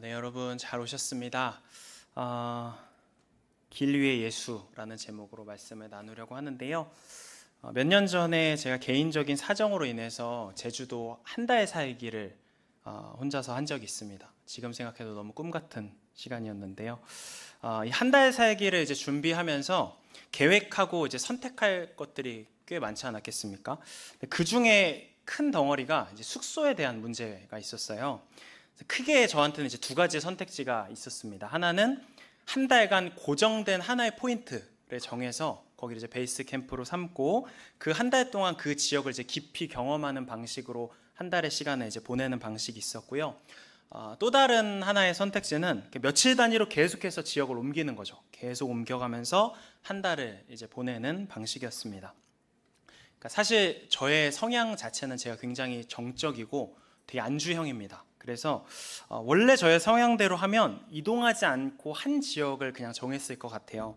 네, 여러분 잘 오셨습니다. 어, 길 위의 예수라는 제목으로 말씀을 나누려고 하는데요. 어, 몇년 전에 제가 개인적인 사정으로 인해서 제주도 한 달 살기를 어, 혼자서 한 적이 있습니다. 지금 생각해도 너무 꿈 같은 시간이었는데요. 어, 한달 살기를 이제 준비하면서 계획하고 이제 선택할 것들이 꽤 많지 않았겠습니까? 그 중에 큰 덩어리가 이제 숙소에 대한 문제가 있었어요. 크게 저한테는 이제 두 가지 선택지가 있었습니다. 하나는 한 달간 고정된 하나의 포인트를 정해서 거기를 이제 베이스 캠프로 삼고 그 한 달 동안 그 지역을 이제 깊이 경험하는 방식으로 한 달의 시간을 이제 보내는 방식이 있었고요. 어, 또 다른 하나의 선택지는 며칠 단위로 계속해서 지역을 옮기는 거죠. 계속 옮겨가면서 한 달을 이제 보내는 방식이었습니다. 그러니까 사실 저의 성향 자체는 제가 굉장히 정적이고 되게 안주형입니다. 그래서 어, 원래 저의 성향대로 하면 이동하지 않고 한 지역을 그냥 정했을 것 같아요.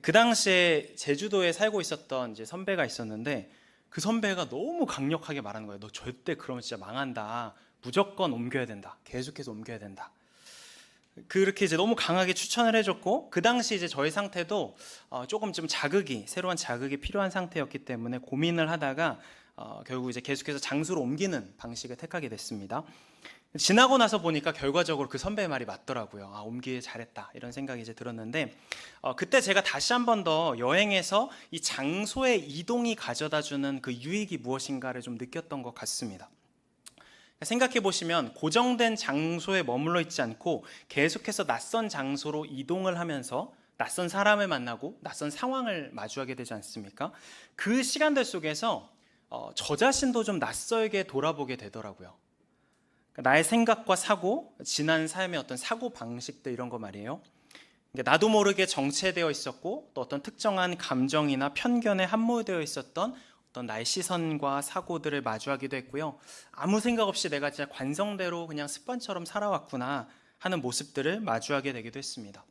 그 당시에 제주도에 살고 있었던 이제 선배가 있었는데 그 선배가 너무 강력하게 말하는 거예요. 너 절대 그러면 진짜 망한다. 무조건 옮겨야 된다. 계속해서 옮겨야 된다. 그렇게 이제 너무 강하게 추천을 해줬고 그 당시 이제 저희 상태도 어, 조금 좀 자극이 새로운 자극이 필요한 상태였기 때문에 고민을 하다가 어, 결국 이제 계속해서 장소를 옮기는 방식을 택하게 됐습니다. 지나고 나서 보니까 결과적으로 그 선배의 말이 맞더라고요. 아, 옮기길 잘했다. 이런 생각이 이제 들었는데, 어, 그때 제가 다시 한 번 더 여행에서 이 장소의 이동이 가져다 주는 그 유익이 무엇인가를 좀 느꼈던 것 같습니다. 생각해 보시면 고정된 장소에 머물러 있지 않고 계속해서 낯선 장소로 이동을 하면서 낯선 사람을 만나고 낯선 상황을 마주하게 되지 않습니까? 그 시간들 속에서 어, 저 자신도 좀 낯설게 돌아보게 되더라고요. 그러니까 나의 생각과 사고, 지난 삶의 어떤 사고 방식들 이런 거 말이에요. 그러니까 나도 모르게 정체되어 있었고 또 어떤 특정한 감정이나 편견에 함몰되어 있었던 어떤 나의 시선과 사고들을 마주하기도 했고요. 아무 생각 없이 내가 진짜 관성대로 그냥 습관처럼 살아왔구나 하는 모습들을 마주하게 되기도 했습니다.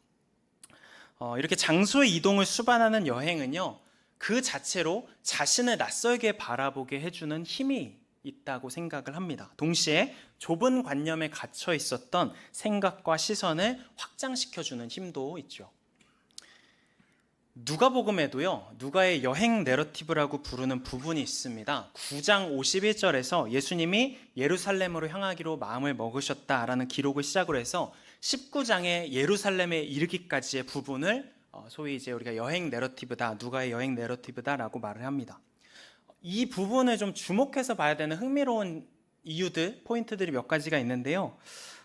어, 이렇게 장소의 이동을 수반하는 여행은요, 그 자체로 자신을 낯설게 바라보게 해주는 힘이 있다고 생각을 합니다. 동시에 좁은 관념에 갇혀 있었던 생각과 시선을 확장시켜 주는 힘도 있죠. 누가복음에도요. 누가의 여행 내러티브라고 부르는 부분이 있습니다. 9장 51절에서 예수님이 예루살렘으로 향하기로 마음을 먹으셨다라는 기록을 시작으로 해서 19장의 예루살렘에 이르기까지의 부분을 어, 소위 이제 우리가 여행 내러티브다, 누가의 여행 내러티브다라고 말을 합니다. 이 부분을 좀 주목해서 봐야 되는 흥미로운 이유들, 포인트들이 몇 가지가 있는데요.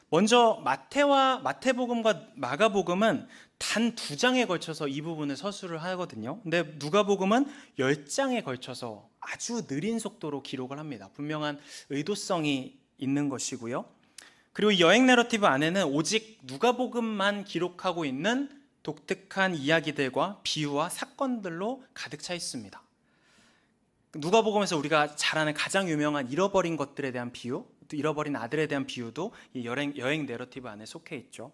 먼저 마태와 마태복음과 마가복음은 단 두 장에 걸쳐서 이 부분을 서술을 하거든요. 근데 누가복음은 열 장에 걸쳐서 아주 느린 속도로 기록을 합니다. 분명한 의도성이 있는 것이고요. 그리고 이 여행 내러티브 안에는 오직 누가복음만 기록하고 있는 독특한 이야기들과 비유와 사건들로 가득 차 있습니다. 누가복음에서 우리가 잘 아는 가장 유명한 잃어버린 것들에 대한 비유, 또 잃어버린 아들에 대한 비유도 이 여행 여행 내러티브 안에 속해 있죠.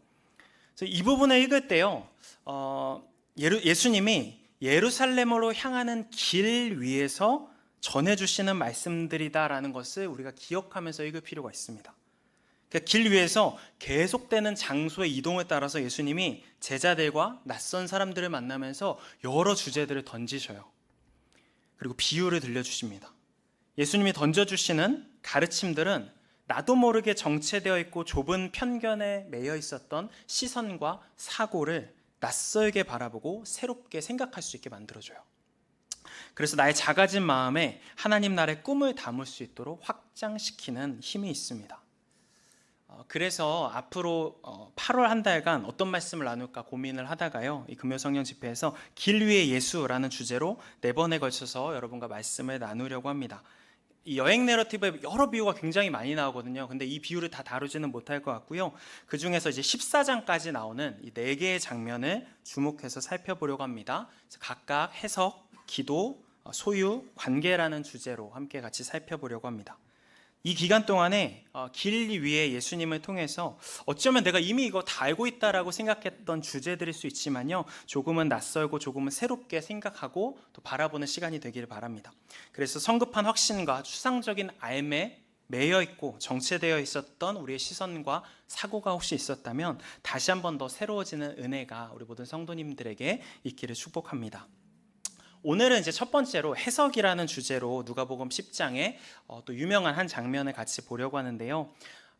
그래서 이 부분을 읽을 때요, 어, 예루, 예수님이 예루살렘으로 향하는 길 위에서 전해주시는 말씀들이다라는 것을 우리가 기억하면서 읽을 필요가 있습니다. 그러니까 길 위에서 계속되는 장소의 이동에 따라서 예수님이 제자들과 낯선 사람들을 만나면서 여러 주제들을 던지셔요. 그리고 비유를 들려주십니다. 예수님이 던져주시는 가르침들은 나도 모르게 정체되어 있고 좁은 편견에 매여 있었던 시선과 사고를 낯설게 바라보고 새롭게 생각할 수 있게 만들어줘요. 그래서 나의 작아진 마음에 하나님 나라의 꿈을 담을 수 있도록 확장시키는 힘이 있습니다. 어, 그래서 앞으로 8월 한 달간 어떤 말씀을 나눌까 고민을 하다가요. 이 금요 성령 집회에서 길 위의 예수라는 주제로 네 번에 걸쳐서 여러분과 말씀을 나누려고 합니다. 이 여행 내러티브에 여러 비유가 굉장히 많이 나오거든요. 근데 이 비유를 다 다루지는 못할 것 같고요. 그 중에서 이제 14장까지 나오는 이 네 개의 장면을 주목해서 살펴보려고 합니다. 각각 해석, 기도, 어, 소유, 관계라는 주제로 함께 같이 살펴보려고 합니다. 이 기간 동안에 어, 길 위에 예수님을 통해서 어쩌면 내가 이미 이거 다 알고 있다라고 생각했던 주제들일 수 있지만요. 조금은 낯설고 조금은 새롭게 생각하고 또 바라보는 시간이 되기를 바랍니다. 그래서 성급한 확신과 추상적인 알매 매여 있고 정체되어 있었던 우리의 시선과 사고가 혹시 있었다면 다시 한번 더 새로워지는 은혜가 우리 모든 성도님들에게 있기를 축복합니다. 오늘은 이제 첫 번째로 해석이라는 주제로 누가복음 10장에 어, 또 유명한 한 장면을 같이 보려고 하는데요.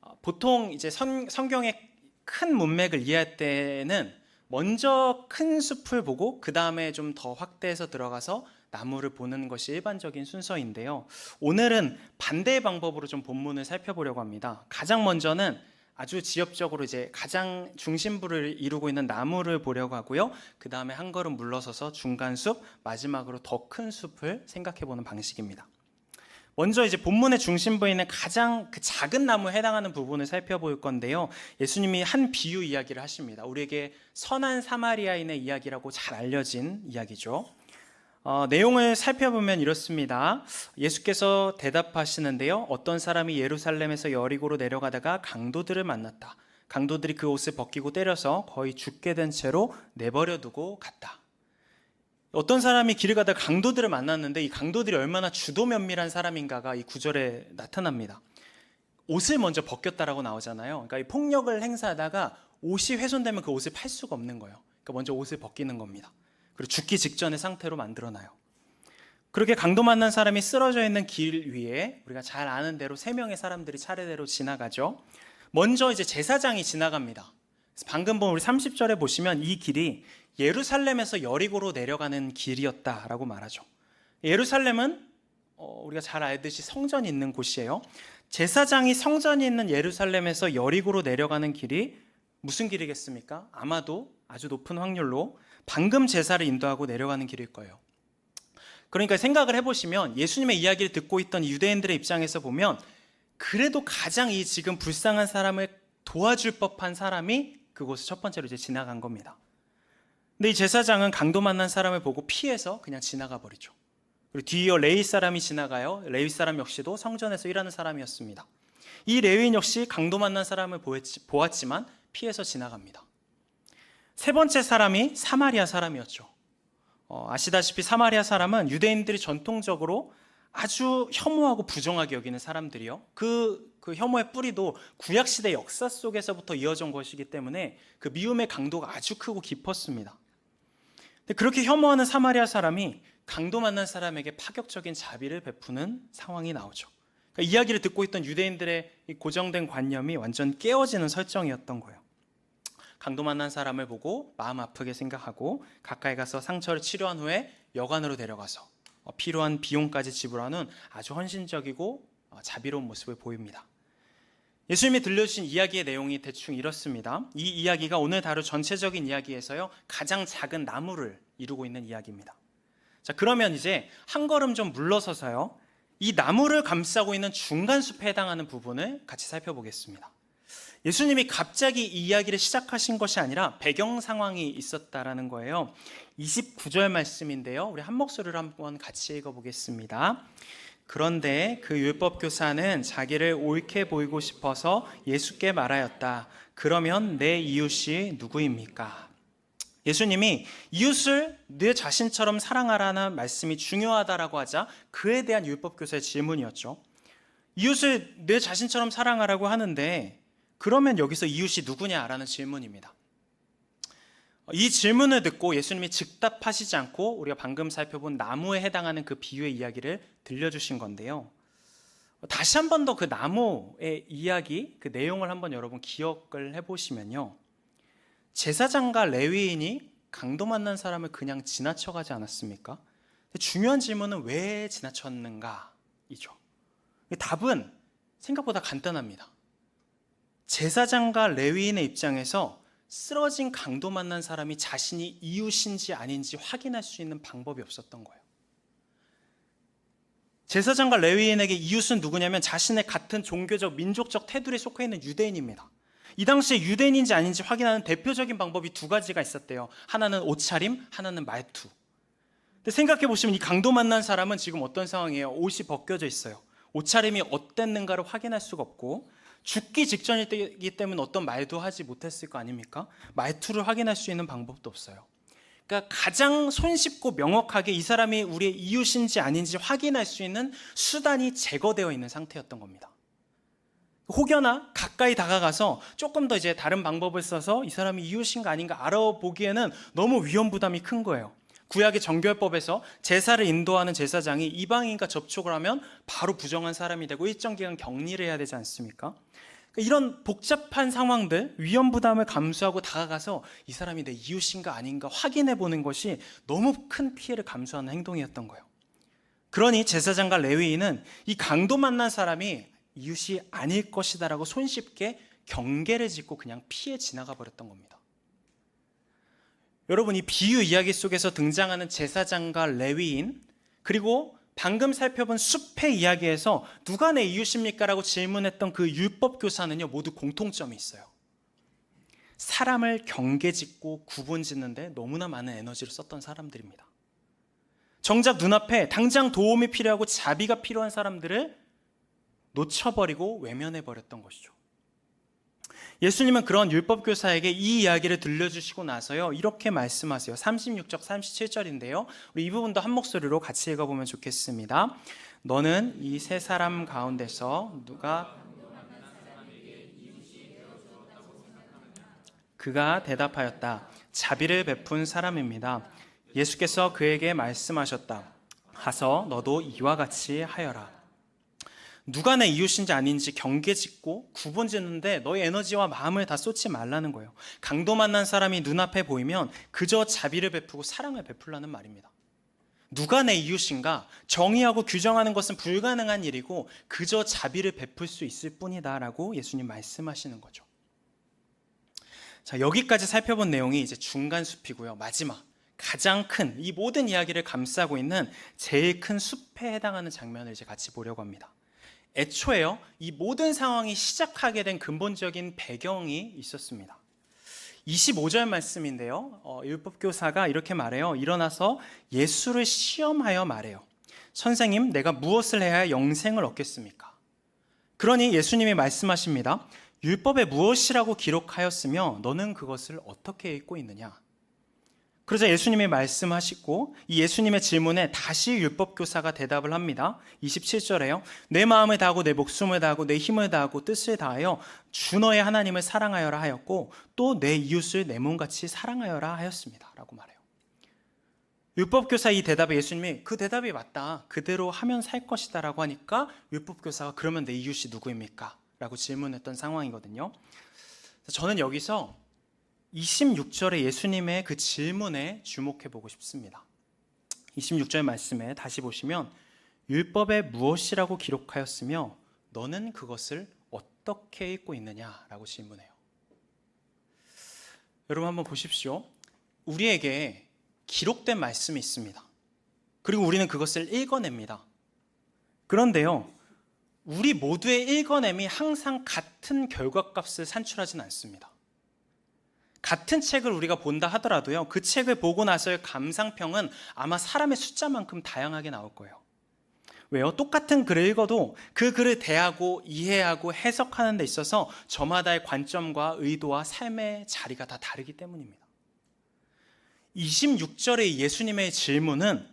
어, 보통 이제 성, 성경의 큰 문맥을 이해할 때는 먼저 큰 숲을 보고 그 다음에 좀 더 확대해서 들어가서 나무를 보는 것이 일반적인 순서인데요. 오늘은 반대의 방법으로 좀 본문을 살펴보려고 합니다. 가장 먼저는 아주 지엽적으로 이제 가장 중심부를 이루고 있는 나무를 보려고 하고요. 그 다음에 한 걸음 물러서서 중간 숲, 마지막으로 더 큰 숲을 생각해 보는 방식입니다. 먼저 이제 본문의 중심부에 있는 가장 그 작은 나무에 해당하는 부분을 살펴볼 건데요. 예수님이 한 비유 이야기를 하십니다. 우리에게 선한 사마리아인의 이야기라고 잘 알려진 이야기죠. 어, 내용을 살펴보면 이렇습니다. 예수께서 대답하시는데요. 어떤 사람이 예루살렘에서 여리고로 내려가다가 강도들을 만났다. 강도들이 그 옷을 벗기고 때려서 거의 죽게 된 채로 내버려 두고 갔다. 어떤 사람이 길을 가다가 강도들을 만났는데 이 강도들이 얼마나 주도 면밀한 사람인가가 이 구절에 나타납니다. 옷을 먼저 벗겼다라고 나오잖아요. 그러니까 이 폭력을 행사하다가 옷이 훼손되면 그 옷을 팔 수가 없는 거예요. 그러니까 먼저 옷을 벗기는 겁니다. 그리고 죽기 직전의 상태로 만들어놔요. 그렇게 강도 만난 사람이 쓰러져 있는 길 위에 우리가 잘 아는 대로 세 명의 사람들이 차례대로 지나가죠. 먼저 이제 제사장이 지나갑니다. 방금 본 우리 30절에 보시면 이 길이 예루살렘에서 여리고로 내려가는 길이었다라고 말하죠. 예루살렘은 어, 우리가 잘 알듯이 성전이 있는 곳이에요. 제사장이 성전이 있는 예루살렘에서 여리고로 내려가는 길이 무슨 길이겠습니까? 아마도 아주 높은 확률로 방금 제사를 인도하고 내려가는 길일 거예요. 그러니까 생각을 해보시면 예수님의 이야기를 듣고 있던 유대인들의 입장에서 보면 그래도 가장 이 지금 불쌍한 사람을 도와줄 법한 사람이 그곳을 첫 번째로 이제 지나간 겁니다. 근데 이 제사장은 강도 만난 사람을 보고 피해서 그냥 지나가 버리죠. 그리고 뒤이어 레위 사람이 지나가요. 레위 사람 역시도 성전에서 일하는 사람이었습니다. 이 레위인 역시 강도 만난 사람을 보았지만 피해서 지나갑니다. 세 번째 사람이 사마리아 사람이었죠. 어, 아시다시피 사마리아 사람은 유대인들이 전통적으로 아주 혐오하고 부정하게 여기는 사람들이요. 그, 그 혐오의 뿌리도 구약시대 역사 속에서부터 이어진 것이기 때문에 그 미움의 강도가 아주 크고 깊었습니다. 근데 그렇게 혐오하는 사마리아 사람이 강도 만난 사람에게 파격적인 자비를 베푸는 상황이 나오죠. 그러니까 이야기를 듣고 있던 유대인들의 고정된 관념이 완전 깨어지는 설정이었던 거예요. 강도 만난 사람을 보고 마음 아프게 생각하고 가까이 가서 상처를 치료한 후에 여관으로 데려가서 어, 필요한 비용까지 지불하는 아주 헌신적이고 어, 자비로운 모습을 보입니다. 예수님이 들려주신 이야기의 내용이 대충 이렇습니다. 이 이야기가 오늘 다룰 전체적인 이야기에서요 가장 작은 나무를 이루고 있는 이야기입니다. 자 그러면 이제 한 걸음 좀 물러서서요 이 나무를 감싸고 있는 중간 숲에 해당하는 부분을 같이 살펴보겠습니다. 예수님이 갑자기 이 이야기를 시작하신 것이 아니라 배경 상황이 있었다라는 거예요. 29절 말씀인데요. 우리 한 목소리로 한번 같이 읽어 보겠습니다. 그런데 그 율법 교사는 자기를 옳게 보이고 싶어서 예수께 말하였다. 그러면 내 이웃이 누구입니까? 예수님이 이웃을 내 자신처럼 사랑하라는 말씀이 중요하다라고 하자 그에 대한 율법 교사의 질문이었죠. 이웃을 내 자신처럼 사랑하라고 하는데 그러면 여기서 이웃이 누구냐라는 질문입니다. 이 질문을 듣고 예수님이 즉답하시지 않고 우리가 방금 살펴본 나무에 해당하는 그 비유의 이야기를 들려주신 건데요. 다시 한 번 더 그 나무의 이야기, 그 내용을 한번 여러분 기억을 해보시면요. 제사장과 레위인이 강도 만난 사람을 그냥 지나쳐가지 않았습니까? 중요한 질문은 왜 지나쳤는가이죠. 답은 생각보다 간단합니다. 제사장과 레위인의 입장에서 쓰러진 강도 만난 사람이 자신이 이웃인지 아닌지 확인할 수 있는 방법이 없었던 거예요. 제사장과 레위인에게 이웃은 누구냐면 자신의 같은 종교적, 민족적 테두리에 속해 있는 유대인입니다. 이 당시에 유대인인지 아닌지 확인하는 대표적인 방법이 두 가지가 있었대요. 하나는 옷차림, 하나는 말투. 근데 생각해 보시면 이 강도 만난 사람은 지금 어떤 상황이에요? 옷이 벗겨져 있어요. 옷차림이 어땠는가를 확인할 수가 없고 죽기 직전이기 때문에 어떤 말도 하지 못했을 거 아닙니까? 말투를 확인할 수 있는 방법도 없어요. 그러니까 가장 손쉽고 명확하게 이 사람이 우리의 이웃인지 아닌지 확인할 수 있는 수단이 제거되어 있는 상태였던 겁니다. 혹여나 가까이 다가가서 조금 더 이제 다른 방법을 써서 이 사람이 이웃인가 아닌가 알아보기에는 너무 위험 부담이 큰 거예요. 구약의 정결법에서 제사를 인도하는 제사장이 이방인과 접촉을 하면 바로 부정한 사람이 되고 일정 기간 격리를 해야 되지 않습니까? 이런 복잡한 상황들, 위험 부담을 감수하고 다가가서 이 사람이 내 이웃인가 아닌가 확인해 보는 것이 너무 큰 피해를 감수하는 행동이었던 거예요. 그러니 제사장과 레위인은 이 강도 만난 사람이 이웃이 아닐 것이다라고 손쉽게 경계를 짓고 그냥 피해 지나가 버렸던 겁니다. 여러분 이 비유 이야기 속에서 등장하는 제사장과 레위인 그리고 방금 살펴본 숲의 이야기에서 누가 내 이웃입니까 라고 질문했던 그 율법 교사는요 모두 공통점이 있어요. 사람을 경계 짓고 구분 짓는데 너무나 많은 에너지를 썼던 사람들입니다. 정작 눈앞에 당장 도움이 필요하고 자비가 필요한 사람들을 놓쳐버리고 외면해 버렸던 것이죠. 예수님은 그런 율법 교사에게 이 이야기를 들려주시고 나서요 이렇게 말씀하세요. 36절 37절인데요. 우리 이 부분도 한 목소리로 같이 읽어보면 좋겠습니다. 너는 이 세 사람 가운데서 누가 그가 대답하였다. 자비를 베푼 사람입니다. 예수께서 그에게 말씀하셨다. 가서 너도 이와 같이 하여라. 누가 내 이웃인지 아닌지 경계 짓고 구분 짓는데 너의 에너지와 마음을 다 쏟지 말라는 거예요. 강도 만난 사람이 눈앞에 보이면 그저 자비를 베푸고 사랑을 베풀라는 말입니다. 누가 내 이웃인가 정의하고 규정하는 것은 불가능한 일이고 그저 자비를 베풀 수 있을 뿐이다라고 예수님 말씀하시는 거죠. 자, 여기까지 살펴본 내용이 이제 중간 숲이고요. 마지막 가장 큰 이 모든 이야기를 감싸고 있는 제일 큰 숲에 해당하는 장면을 이제 같이 보려고 합니다. 애초에요, 이 모든 상황이 시작하게 된 근본적인 배경이 있었습니다. 25절 말씀인데요. 어, 율법교사가 이렇게 말해요. 일어나서 예수를 시험하여 말해요. 선생님, 내가 무엇을 해야 영생을 얻겠습니까? 그러니 예수님이 말씀하십니다. 율법에 무엇이라고 기록하였으며 너는 그것을 어떻게 읽고 있느냐? 그러자 예수님이 말씀하시고 이 예수님의 질문에 다시 율법교사가 대답을 합니다. 27절에요. 내 마음을 다하고 내 목숨을 다하고 내 힘을 다하고 뜻을 다하여 주 너의 하나님을 사랑하여라 하였고 또 내 이웃을 내 몸같이 사랑하여라 하였습니다. 라고 말해요. 율법교사 이 대답에 예수님이 그 대답이 맞다. 그대로 하면 살 것이다. 라고 하니까 율법교사가 그러면 내 이웃이 누구입니까? 라고 질문했던 상황이거든요. 저는 여기서 26절의 예수님의 그 질문에 주목해 보고 싶습니다. 26절 말씀에 다시 보시면 율법에 무엇이라고 기록하였으며 너는 그것을 어떻게 읽고 있느냐라고 질문해요. 여러분 한번 보십시오. 우리에게 기록된 말씀이 있습니다. 그리고 우리는 그것을 읽어냅니다. 그런데요, 우리 모두의 읽어냄이 항상 같은 결과값을 산출하진 않습니다. 같은 책을 우리가 본다 하더라도요, 그 책을 보고 나서의 감상평은 아마 사람의 숫자만큼 다양하게 나올 거예요. 왜요? 똑같은 글을 읽어도 그 글을 대하고 이해하고 해석하는 데 있어서 저마다의 관점과 의도와 삶의 자리가 다 다르기 때문입니다. 26절의 예수님의 질문은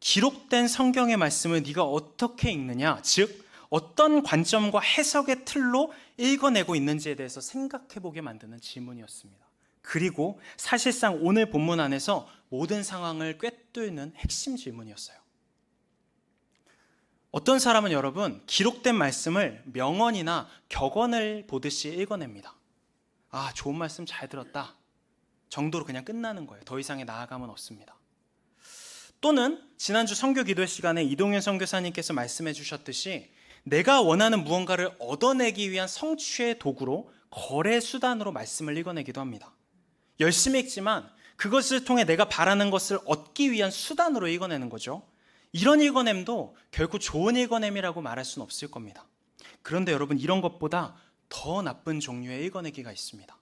기록된 성경의 말씀을 네가 어떻게 읽느냐, 즉 어떤 관점과 해석의 틀로 읽어내고 있는지에 대해서 생각해 보게 만드는 질문이었습니다. 그리고 사실상 오늘 본문 안에서 모든 상황을 꿰뚫는 핵심 질문이었어요. 어떤 사람은 여러분 기록된 말씀을 명언이나 격언을 보듯이 읽어냅니다. 아, 좋은 말씀 잘 들었다. 정도로 그냥 끝나는 거예요. 더 이상의 나아감은 없습니다. 또는 지난주 성교 기도 시간에 이동현 선교사님께서 말씀해 주셨듯이 내가 원하는 무언가를 얻어내기 위한 성취의 도구로 거래 수단으로 말씀을 읽어내기도 합니다. 열심히 읽지만 그것을 통해 내가 바라는 것을 얻기 위한 수단으로 읽어내는 거죠. 이런 읽어냄도 결국 좋은 읽어냄이라고 말할 수는 없을 겁니다. 그런데 여러분 이런 것보다 더 나쁜 종류의 읽어내기가 있습니다.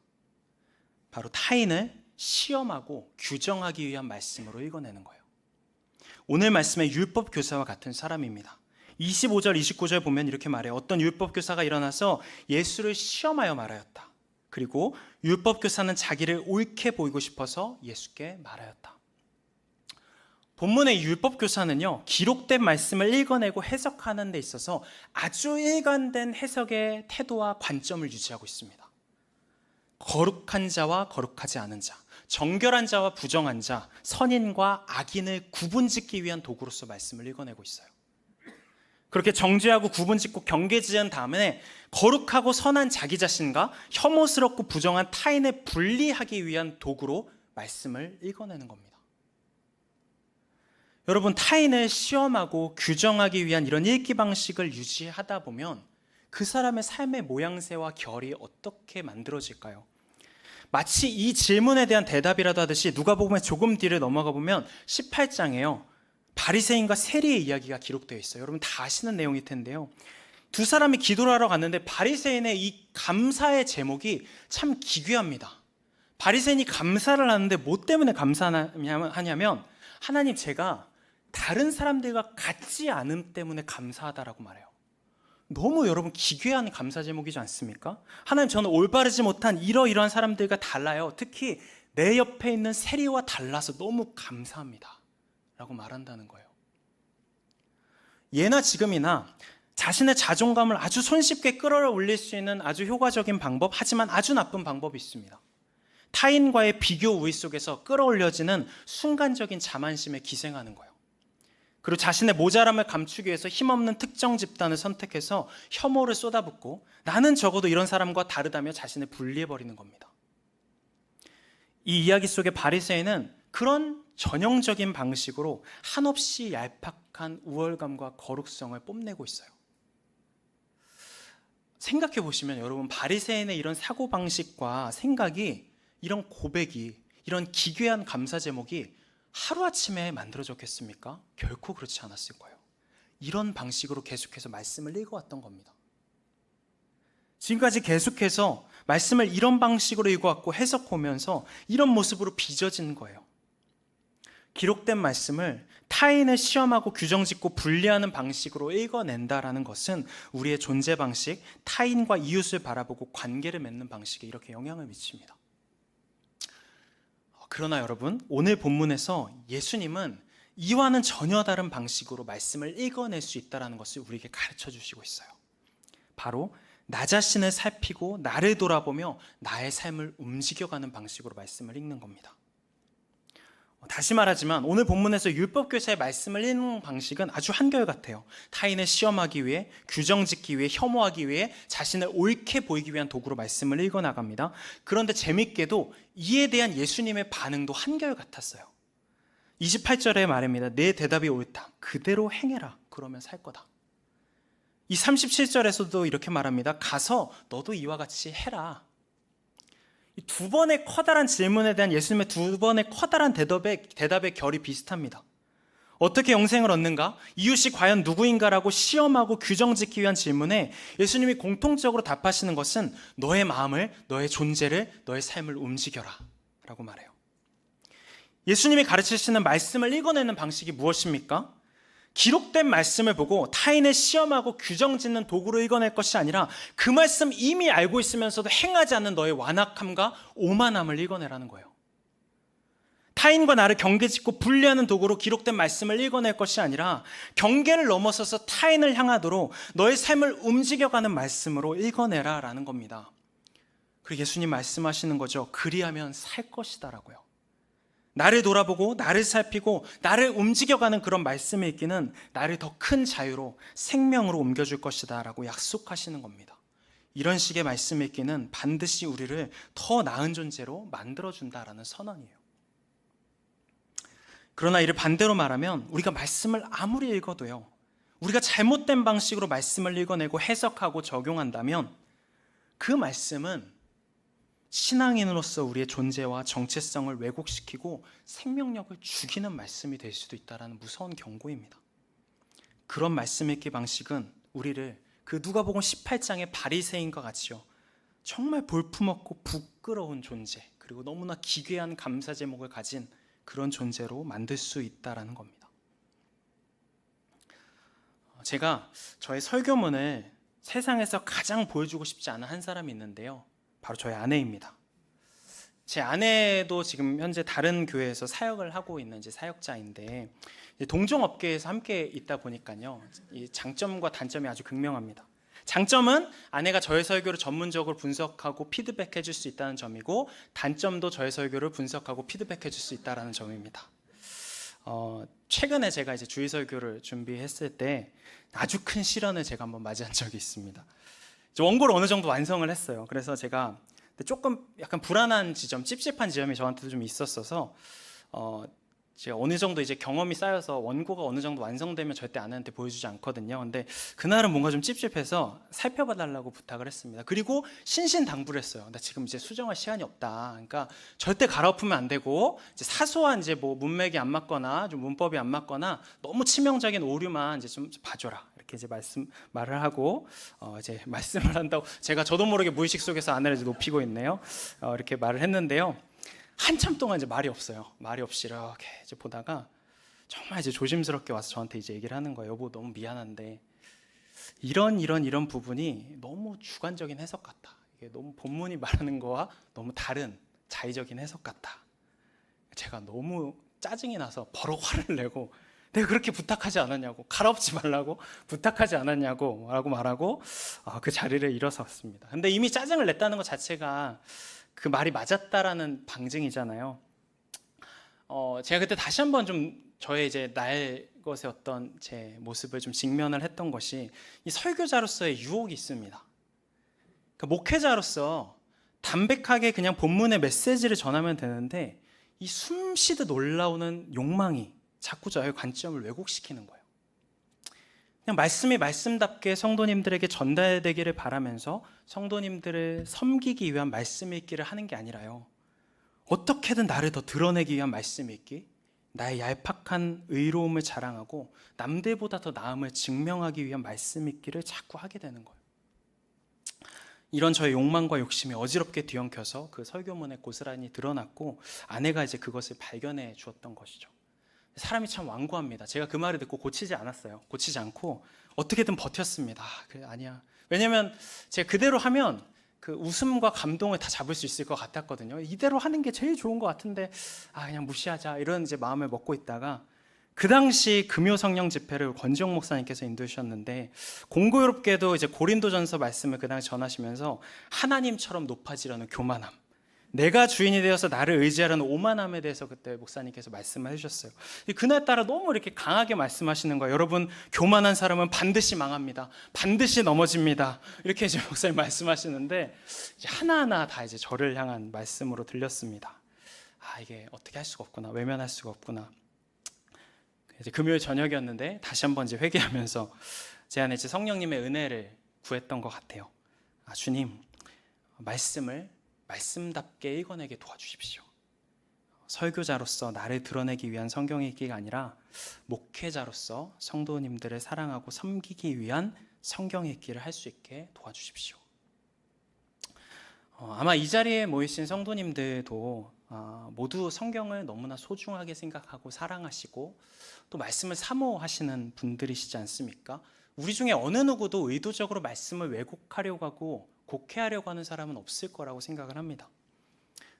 바로 타인을 시험하고 규정하기 위한 말씀으로 읽어내는 거예요. 오늘 말씀의 율법 교사와 같은 사람입니다. 25절, 29절 보면 이렇게 말해요. 어떤 율법 교사가 일어나서 예수를 시험하여 말하였다. 그리고 율법 교사는 자기를 옳게 보이고 싶어서 예수께 말하였다. 본문의 율법 교사는요, 기록된 말씀을 읽어내고 해석하는 데 있어서 아주 일관된 해석의 태도와 관점을 유지하고 있습니다. 거룩한 자와 거룩하지 않은 자, 정결한 자와 부정한 자, 선인과 악인을 구분짓기 위한 도구로서 말씀을 읽어내고 있어요. 그렇게 정죄하고 구분짓고 경계지은 다음에 거룩하고 선한 자기 자신과 혐오스럽고 부정한 타인을 분리하기 위한 도구로 말씀을 읽어내는 겁니다. 여러분, 타인을 시험하고 규정하기 위한 이런 읽기 방식을 유지하다 보면 그 사람의 삶의 모양새와 결이 어떻게 만들어질까요? 마치 이 질문에 대한 대답이라도 하듯이 누가복음의 조금 뒤를 넘어가 보면 18장에요. 바리새인과 세리의 이야기가 기록되어 있어요. 여러분 다 아시는 내용일 텐데요. 두 사람이 기도를 하러 갔는데 바리새인의 이 감사의 제목이 참 기괴합니다. 바리새인이 감사를 하는데 뭐 때문에 감사하냐면 하나님 제가 다른 사람들과 같지 않음 때문에 감사하다라고 말해요. 너무 여러분 기괴한 감사 제목이지 않습니까? 하나님 저는 올바르지 못한 이러이러한 사람들과 달라요. 특히 내 옆에 있는 세리와 달라서 너무 감사합니다. 라고 말한다는 거예요. 예나 지금이나 자신의 자존감을 아주 손쉽게 끌어올릴 수 있는 아주 효과적인 방법, 하지만 아주 나쁜 방법이 있습니다. 타인과의 비교 우위 속에서 끌어올려지는 순간적인 자만심에 기생하는 거예요. 그리고 자신의 모자람을 감추기 위해서 힘없는 특정 집단을 선택해서 혐오를 쏟아붓고 나는 적어도 이런 사람과 다르다며 자신을 분리해버리는 겁니다. 이 이야기 속의 바리새인은 그런 전형적인 방식으로 한없이 얄팍한 우월감과 거룩성을 뽐내고 있어요. 생각해 보시면 여러분 바리새인의 이런 사고 방식과 생각이 이런 고백이 이런 기괴한 감사 제목이 하루아침에 만들어졌겠습니까? 결코 그렇지 않았을 거예요. 이런 방식으로 계속해서 말씀을 읽어왔던 겁니다. 지금까지 계속해서 말씀을 이런 방식으로 읽어왔고 해석하면서 이런 모습으로 빚어진 거예요. 기록된 말씀을 타인을 시험하고 규정짓고 분리하는 방식으로 읽어낸다라는 것은 우리의 존재 방식, 타인과 이웃을 바라보고 관계를 맺는 방식에 이렇게 영향을 미칩니다. 그러나 여러분, 오늘 본문에서 예수님은 이와는 전혀 다른 방식으로 말씀을 읽어낼 수 있다는 것을 우리에게 가르쳐 주시고 있어요. 바로 나 자신을 살피고 나를 돌아보며 나의 삶을 움직여가는 방식으로 말씀을 읽는 겁니다. 다시 말하지만 오늘 본문에서 율법 교사의 말씀을 읽는 방식은 아주 한결같아요. 타인을 시험하기 위해, 규정 짓기 위해, 혐오하기 위해 자신을 옳게 보이기 위한 도구로 말씀을 읽어 나갑니다. 그런데 재밌게도 이에 대한 예수님의 반응도 한결같았어요. 28절에 말입니다. 내 대답이 옳다. 그대로 행해라. 그러면 살 거다. 이 37절에서도 이렇게 말합니다. 가서 너도 이와 같이 해라. 두 번의 커다란 질문에 대한 예수님의 두 번의 커다란 대답의, 대답의 결이 비슷합니다. 어떻게 영생을 얻는가? 이웃이 과연 누구인가라고 시험하고 규정 짓기 위한 질문에 예수님이 공통적으로 답하시는 것은 너의 마음을, 너의 존재를, 너의 삶을 움직여라. 라고 말해요. 예수님이 가르치시는 말씀을 읽어내는 방식이 무엇입니까? 기록된 말씀을 보고 타인을 시험하고 규정 짓는 도구로 읽어낼 것이 아니라 그 말씀 이미 알고 있으면서도 행하지 않는 너의 완악함과 오만함을 읽어내라는 거예요. 타인과 나를 경계 짓고 분리하는 도구로 기록된 말씀을 읽어낼 것이 아니라 경계를 넘어서서 타인을 향하도록 너의 삶을 움직여가는 말씀으로 읽어내라라는 겁니다. 그리고 예수님 말씀하시는 거죠. 그리하면 살 것이다라고요. 나를 돌아보고 나를 살피고 나를 움직여가는 그런 말씀의 있기는 나를 더 큰 자유로 생명으로 옮겨줄 것이다 라고 약속하시는 겁니다. 이런 식의 말씀의 있기는 반드시 우리를 더 나은 존재로 만들어준다라는 선언이에요. 그러나 이를 반대로 말하면 우리가 말씀을 아무리 읽어도요, 우리가 잘못된 방식으로 말씀을 읽어내고 해석하고 적용한다면 그 말씀은 신앙인으로서 우리의 존재와 정체성을 왜곡시키고 생명력을 죽이는 말씀이 될 수도 있다라는 무서운 경고입니다. 그런 말씀 읽기 방식은 우리를 그 누가복음 18장의 바리새인과 같이요. 정말 볼품없고 부끄러운 존재, 그리고 너무나 기괴한 감사 제목을 가진 그런 존재로 만들 수 있다라는 겁니다. 제가 저의 설교문을 세상에서 가장 보여주고 싶지 않은 한 사람이 있는데요. 바로 저의 아내입니다. 제 아내도 지금 현재 다른 교회에서 사역을 하고 있는 이제 사역자인데 이제 동종 업계에서 함께 있다 보니까요. 이 장점과 단점이 아주 극명합니다. 장점은 아내가 저의 설교를 전문적으로 분석하고 피드백해 줄 수 있다는 점이고 단점도 저의 설교를 분석하고 피드백해 줄 수 있다는 점입니다. 어, 최근에 제가 이제 주의 설교를 준비했을 때 아주 큰 시련을 제가 한번 맞이한 적이 있습니다. 원고를 어느 정도 완성을 했어요. 그래서 제가 조금 약간 불안한 지점, 찝찝한 지점이 저한테도 좀 있었어서 어, 제가 어느 정도 이제 경험이 쌓여서 원고가 어느 정도 완성되면 절대 아내한테 보여주지 않거든요. 근데 그날은 뭔가 좀 찝찝해서 살펴봐 달라고 부탁을 했습니다. 그리고 신신당부를 했어요. 나 지금 이제 수정할 시간이 없다. 그러니까 절대 갈아엎으면 안 되고 이제 사소한 이제 뭐 문맥이 안 맞거나 좀 문법이 안 맞거나 너무 치명적인 오류만 이제 좀 봐줘라. 이렇게 이제 말씀 말을 하고 어 이제 말씀을 한다고 제가 저도 모르게 무의식 속에서 아내를 이제 높이고 있네요. 어 이렇게 말을 했는데요. 한참 동안 이제 말이 없어요. 말이 없이 이렇게 이제 보다가 정말 이제 조심스럽게 와서 저한테 이제 얘기를 하는 거예요. 여보 너무 미안한데 이런 이런 이런 부분이 너무 주관적인 해석 같다. 이게 너무 본문이 말하는 거와 너무 다른 자의적인 해석 같다. 제가 너무 짜증이 나서 버럭 화를 내고 내가 그렇게 부탁하지 않았냐고 갈아엎지 말라고 부탁하지 않았냐고 라고 말하고 아, 그 자리를 일어섰습니다. 근데 이미 짜증을 냈다는 것 자체가 그 말이 맞았다라는 방증이잖아요. 어, 제가 그때 다시 한번 좀 저의 이제 날 것의 어떤 제 모습을 좀 직면을 했던 것이 이 설교자로서의 유혹이 있습니다. 그 목회자로서 담백하게 그냥 본문의 메시지를 전하면 되는데 이 숨쉬듯 올라오는 욕망이 자꾸 저의 관점을 왜곡시키는 거예요. 그냥 말씀이 말씀답게 성도님들에게 전달되기를 바라면서 성도님들을 섬기기 위한 말씀 읽기를 하는 게 아니라요. 어떻게든 나를 더 드러내기 위한 말씀 읽기, 나의 얄팍한 의로움을 자랑하고 남들보다 더 나음을 증명하기 위한 말씀 읽기를 자꾸 하게 되는 거예요. 이런 저의 욕망과 욕심이 어지럽게 뒤엉켜서 그 설교문에 고스란히 드러났고 아내가 이제 그것을 발견해 주었던 것이죠. 사람이 참 완고합니다. 제가 그 말을 듣고 고치지 않았어요. 고치지 않고 어떻게든 버텼습니다. 아, 그래 아니야. 왜냐면 제가 그대로 하면 그 웃음과 감동을 다 잡을 수 있을 것 같았거든요. 이대로 하는 게 제일 좋은 것 같은데 아 그냥 무시하자 이런 이제 마음을 먹고 있다가 그 당시 금요 성령 집회를 권지영 목사님께서 인도하셨는데 공고롭게도 이제 고린도전서 말씀을 그 당시 전하시면서 하나님처럼 높아지려는 교만함 내가 주인이 되어서 나를 의지하려는 오만함에 대해서 그때 목사님께서 말씀을 해주셨어요. 그날따라 너무 이렇게 강하게 말씀하시는 거예요. 여러분, 교만한 사람은 반드시 망합니다. 반드시 넘어집니다. 이렇게 이제 목사님 말씀하시는데 이제 하나하나 다 이제 저를 향한 말씀으로 들렸습니다. 아, 이게 어떻게 할 수가 없구나. 외면할 수가 없구나. 이제 금요일 저녁이었는데 다시 한번 이제 회개하면서 제 안에 이제 성령님의 은혜를 구했던 것 같아요. 아, 주님, 말씀을 말씀답게 읽어내게 도와주십시오. 설교자로서 나를 드러내기 위한 성경 읽기가 아니라 목회자로서 성도님들을 사랑하고 섬기기 위한 성경 읽기를 할 수 있게 도와주십시오. 어, 아마 이 자리에 모이신 성도님들도 어, 모두 성경을 너무나 소중하게 생각하고 사랑하시고 또 말씀을 사모하시는 분들이시지 않습니까? 우리 중에 어느 누구도 의도적으로 말씀을 왜곡하려고 하고 곡해하려고 하는 사람은 없을 거라고 생각을 합니다.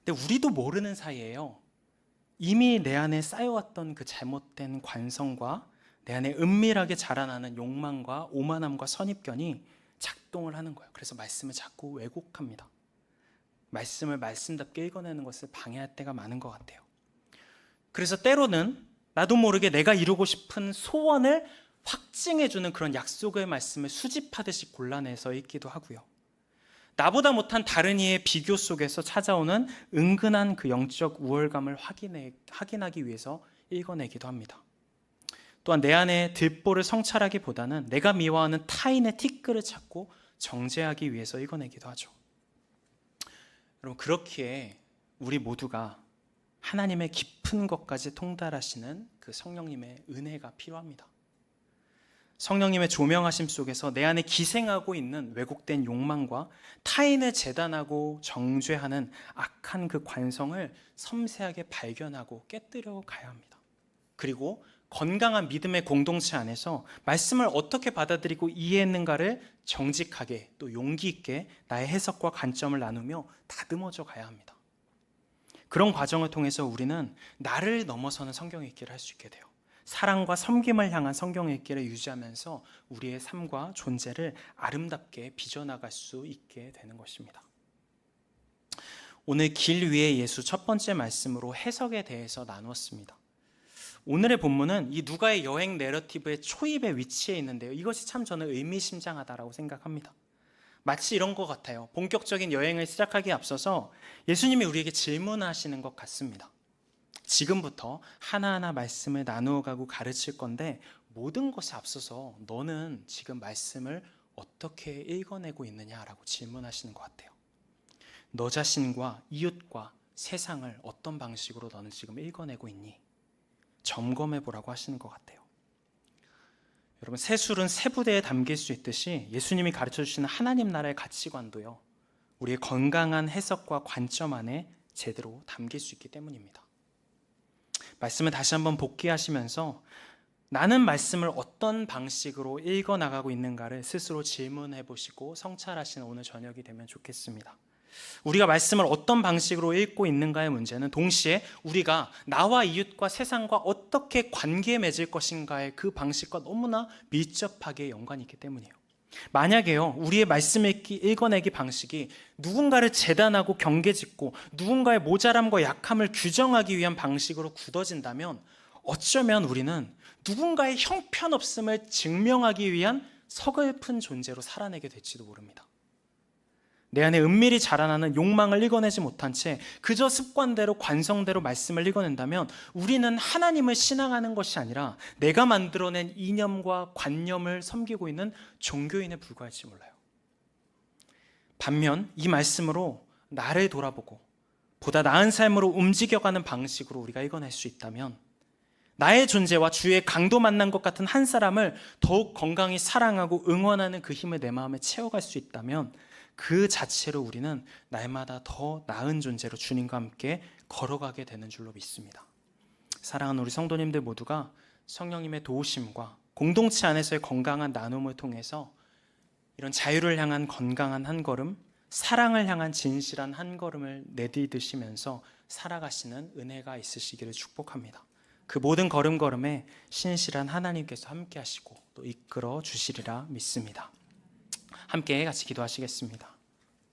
근데 우리도 모르는 사이에요. 이미 내 안에 쌓여왔던 그 잘못된 관성과 내 안에 은밀하게 자라나는 욕망과 오만함과 선입견이 작동을 하는 거예요. 그래서 말씀을 자꾸 왜곡합니다. 말씀을 말씀답게 읽어내는 것을 방해할 때가 많은 것 같아요. 그래서 때로는 나도 모르게 내가 이루고 싶은 소원을 확증해주는 그런 약속의 말씀을 수집하듯이 골라내서 읽기도 하고요. 나보다 못한 다른 이의 비교 속에서 찾아오는 은근한 그 영적 우월감을 확인해, 확인하기 위해서 읽어내기도 합니다. 또한 내 안에 들보를 성찰하기보다는 내가 미워하는 타인의 티끌을 찾고 정죄하기 위해서 읽어내기도 하죠. 여러분 그렇기에 우리 모두가 하나님의 깊은 것까지 통달하시는 그 성령님의 은혜가 필요합니다. 성령님의 조명하심 속에서 내 안에 기생하고 있는 왜곡된 욕망과 타인을 재단하고 정죄하는 악한 그 관성을 섬세하게 발견하고 깨뜨려 가야 합니다. 그리고 건강한 믿음의 공동체 안에서 말씀을 어떻게 받아들이고 이해했는가를 정직하게 또 용기 있게 나의 해석과 관점을 나누며 다듬어져 가야 합니다. 그런 과정을 통해서 우리는 나를 넘어서는 성경 읽기를 할 수 있게 돼요. 사랑과 섬김을 향한 성경 읽기를 유지하면서 우리의 삶과 존재를 아름답게 빚어나갈 수 있게 되는 것입니다. 오늘 길 위의 예수 첫 번째 말씀으로 해석에 대해서 나누었습니다. 오늘의 본문은 이 누가의 여행 내러티브의 초입에 위치해 있는데요. 이것이 참 저는 의미심장하다라고 생각합니다. 마치 이런 것 같아요. 본격적인 여행을 시작하기에 앞서서 예수님이 우리에게 질문하시는 것 같습니다. 지금부터 하나하나 말씀을 나누어 가고 가르칠 건데 모든 것에 앞서서 너는 지금 말씀을 어떻게 읽어내고 있느냐라고 질문하시는 것 같아요. 너 자신과 이웃과 세상을 어떤 방식으로 너는 지금 읽어내고 있니? 점검해 보라고 하시는 것 같아요. 여러분 세술은 세 부대에 담길 수 있듯이 예수님이 가르쳐 주시는 하나님 나라의 가치관도요. 우리의 건강한 해석과 관점 안에 제대로 담길 수 있기 때문입니다. 말씀을 다시 한번 복귀하시면서 나는 말씀을 어떤 방식으로 읽어 나가고 있는가를 스스로 질문해 보시고 성찰하시는 오늘 저녁이 되면 좋겠습니다. 우리가 말씀을 어떤 방식으로 읽고 있는가의 문제는 동시에 우리가 나와 이웃과 세상과 어떻게 관계 맺을 것인가의 그 방식과 너무나 밀접하게 연관이 있기 때문이에요. 만약에요, 우리의 말씀 읽기, 읽어내기 방식이 누군가를 재단하고 경계 짓고 누군가의 모자람과 약함을 규정하기 위한 방식으로 굳어진다면 어쩌면 우리는 누군가의 형편없음을 증명하기 위한 서글픈 존재로 살아내게 될지도 모릅니다. 내 안에 은밀히 자라나는 욕망을 읽어내지 못한 채 그저 습관대로 관성대로 말씀을 읽어낸다면 우리는 하나님을 신앙하는 것이 아니라 내가 만들어낸 이념과 관념을 섬기고 있는 종교인에 불과할지 몰라요. 반면 이 말씀으로 나를 돌아보고 보다 나은 삶으로 움직여가는 방식으로 우리가 읽어낼 수 있다면 나의 존재와 주의 강도 만난 것 같은 한 사람을 더욱 건강히 사랑하고 응원하는 그 힘을 내 마음에 채워갈 수 있다면 그 자체로 우리는 날마다 더 나은 존재로 주님과 함께 걸어가게 되는 줄로 믿습니다. 사랑하는 우리 성도님들 모두가 성령님의 도우심과 공동체 안에서의 건강한 나눔을 통해서 이런 자유를 향한 건강한 한 걸음, 사랑을 향한 진실한 한 걸음을 내디드시면서 살아가시는 은혜가 있으시기를 축복합니다. 그 모든 걸음걸음에 신실한 하나님께서 함께 하시고 또 이끌어 주시리라 믿습니다. 함께 같이 기도하시겠습니다.